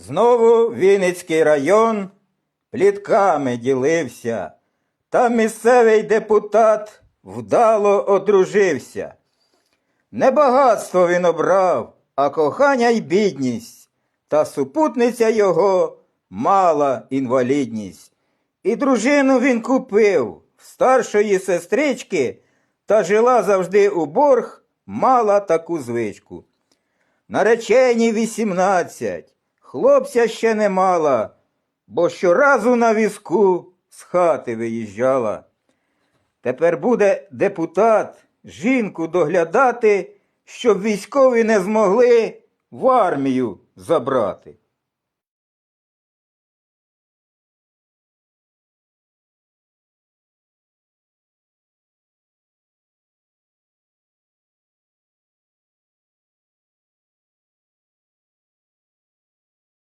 Знову Вінницький район плітками ділився, та місцевий депутат вдало одружився. Не багатство він обрав, а кохання й бідність, та супутниця його мала інвалідність. І дружину він купив в старшої сестрички, та жила завжди у борг, мала таку звичку. Наречені вісімнадцять, хлопця ще не мала, бо щоразу на візку з хати виїжджала. Тепер буде депутат жінку доглядати, щоб військові не змогли в армію забрати.